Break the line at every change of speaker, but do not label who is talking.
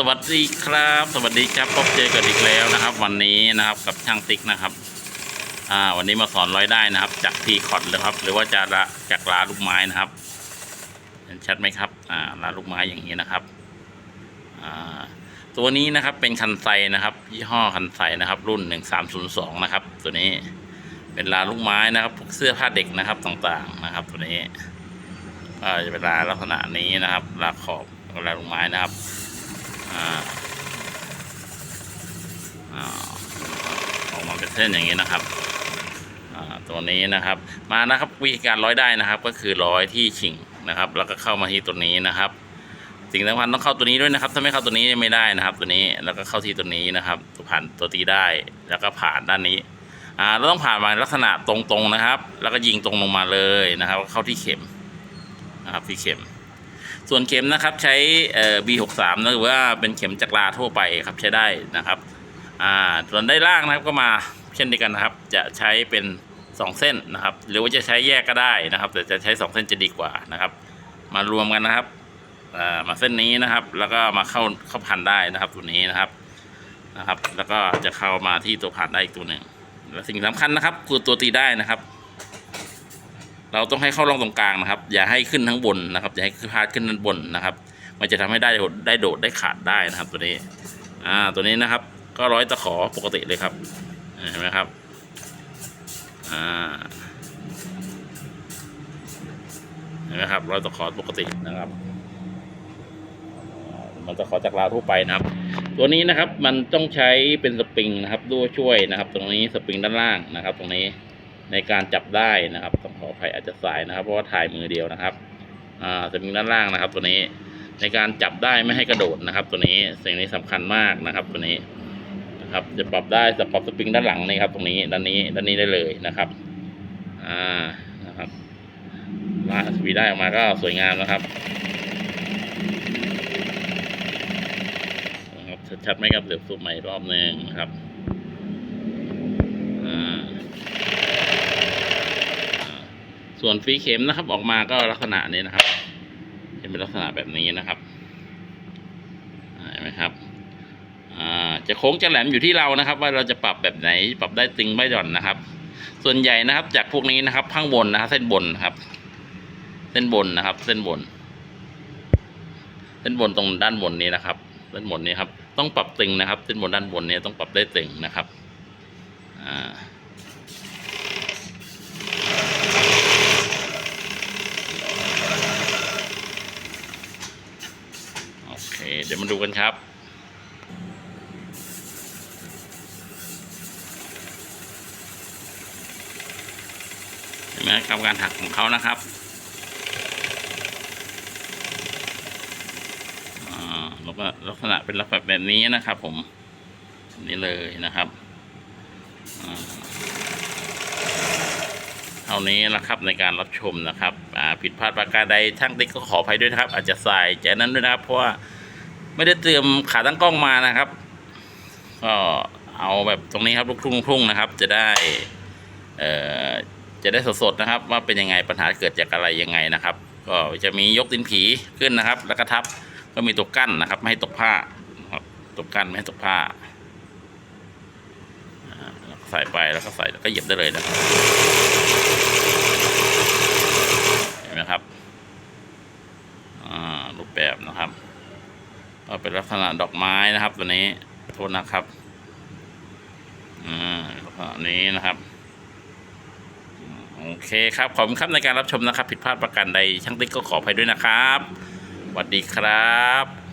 สวัสดีครับ สวัสดีครับพบเจอกันอีกแล้วนะครับ วันนี้นะครับกับช่างติ๊กนะครับ อ่า วันนี้มาสอนร้อยได้นะครับ จากพีคอร์ดเลยครับ หรือว่าจะละจากลาลูกไม้นะครับ เห็นชัดไหมครับ อ่าลาลูกไม้อย่างนี้นะครับ อ่า ตัวนี้นะครับเป็นคันไซนะครับ ยี่ห้อคันไซนะครับ รุ่น1302นย์สองนะครับ ตัวนี้เป็นลาลูกไม้นะครับพวกเสื้อผ้าเด็กนะครับต่างๆนะครับ ตัวนี้ก็จะเป็นลาลักษณะนี้นะครับลาขอบลาลูกไม้นะครับ อ่าออกมาเป็นเส้นอย่างนี้นะครับตัวนี้นะครับ มานะครับวิธีการร้อยได้นะครับ ก็คือร้อยที่ชิงนะครับ แล้วก็เข้ามาที่ตัวนี้นะครับ สิ่งสำคัญต้องเข้าตัวนี้ด้วยนะครับ ถ้าไม่เข้าตัวนี้ไม่ได้นะครับ ตัวนี้แล้วก็เข้าที่ตัวนี้นะครับผ่านตัวตีได้ แล้วก็ผ่านด้านนี้อ่าเราต้องผ่านมาลักษณะตรงๆนะครับ แล้วก็ยิงตรงลงมาเลยนะครับ เข้าที่เข็มนะครับที่เข็ม ส่วนเข็มนะครับใช้เอ่อ B63 นะหรือว่าเป็นเข็มจักรลาทั่วไปครับใช้ได้นะครับอ่าส่วนได้ล่างนะครับก็มาเช่นเดียวกันนะครับ จะใช้เป็น 2 เส้นนะครับ หรือว่าจะใช้แยกก็ได้นะครับ แต่จะใช้ 2 เส้นจะดีกว่านะครับ มารวมกันนะครับอ่ามาเส้นนี้นะครับ แล้วก็มาเข้าเข้าพันได้นะครับตัวนี้นะครับนะครับ แล้วก็จะเข้ามาที่ตัวผ่านได้อีกตัวหนึ่งและสิ่งสำคัญนะครับคือตัวตีได้นะครับ เราต้องให้เข้าร่องตรงกลางนะครับ อย่าให้ขึ้นทั้งบนนะครับ อย่าให้พาดขึ้นด้านบนนะครับ มันจะทำให้ได้โดดได้โดดได้ขาดได้นะครับ ตัวนี้ อ่า ตัวนี้นะครับ ก็ร้อยตะขอปกติเลยครับ เห็นไหมครับ อ่า เห็นไหมครับ ร้อยตะขอปกตินะครับมันตะขอจากลาวทั่วไปนะครับ ตัวนี้นะครับมันต้องใช้เป็นสปริงนะครับด้วยช่วยนะครับ ตรงนี้สปริงด้านล่างนะครับ ตรงนี้ในการจับได้นะครับต้ องขออภัยอาจจะสายนะครับ เพราะว่าถ่ายมือเดียวนะครับอ่าจะมีด้านล่างนะครับ ตัวนี้ในการจับได้ไม่ให้กระโดดนะครับ ตัวนี้สิ่งนี้สำคัญมากนะครับ ตัวนี้นะครับ จะปรับได้จะปรับสปริงด้านหลังนี่ครับ ตรงนี้ด้านนี้ด้านนี้ได้เลยนะครับอ่านะครับลากสปีได้ออกมาก็สวยงามนะครับนะครับชัดๆไหมครับเดี๋ยวซูมใหม่รอบหนึ่งนะครับอ่า ส่วนฟรีเข็มนะครับ ออกมาก็ลักษณะนี้นะครับจะเป็นลักษณะแบบนี้นะครับเห็นไหมครับจะโค้งจะแหลมอยู่ที่เรานะครับ ว่าเราจะปรับแบบไหนปรับได้ตึงไม่หย่อนนะครับ ส่วนใหญ่นะครับ จากพวกนี้นะครับ ข้างบนนะครับเส้นบนนะครับ เส้นบนนะครับ เส้นบน เส้นบนตรงด้านบนนี้นะครับเส้นบนนี้ครับ ต้องปรับตึงนะครับ เส้นบนด้านบนนี้ต้องปรับได้ตึงนะครับ อ่า โอ เดี๋ยวมาดูกันครับเห็นไหมครับการหักของเขานะครับอ่าแล้วก็ลักษณะเป็นลักษณะแบบนี้นะครับผมนี่เลยนะครับอ่าเท่านี้นะครับในการรับชมนะครับอ่าผิดพลาดประการใดช่างติ๊กก็ขออภัยด้วยนะครับ อาจจะใส่ใจนั้นด้วยนะครับเพราะว่า ไม่ได้เตรียมขาตั้งกล้องมานะครับ ก็เอาแบบตรงนี้ครับลูกทุ่งทุ่งนะครับ จะได้เอ่อจะได้สดๆนะครับ ว่าเป็นยังไงปัญหาเกิดจากอะไรยังไงนะครับ ก็จะมียกตีนผีขึ้นนะครับ แล้วก็ทับก็มีตัวกั้นนะครับ ไม่ให้ตกผ้าตัวกั้นไม่ให้ตกผ้าใส่ไปแล้วก็ใส่แล้วก็เหยียบได้เลยนะครับเห็นไหมครับอ่ารูปแบบนะครับ ก็เป็นลักษณะดอกไม้นะครับ ตัวนี้โทษนะครับอ่าแล้วก็อันนี้นะครับโอเคครับขอบคุณครับในการรับชมนะครับ ผิดพลาดประการใดช่างติ๊กก็ขออภัยด้วยนะครับสวัสดีครับ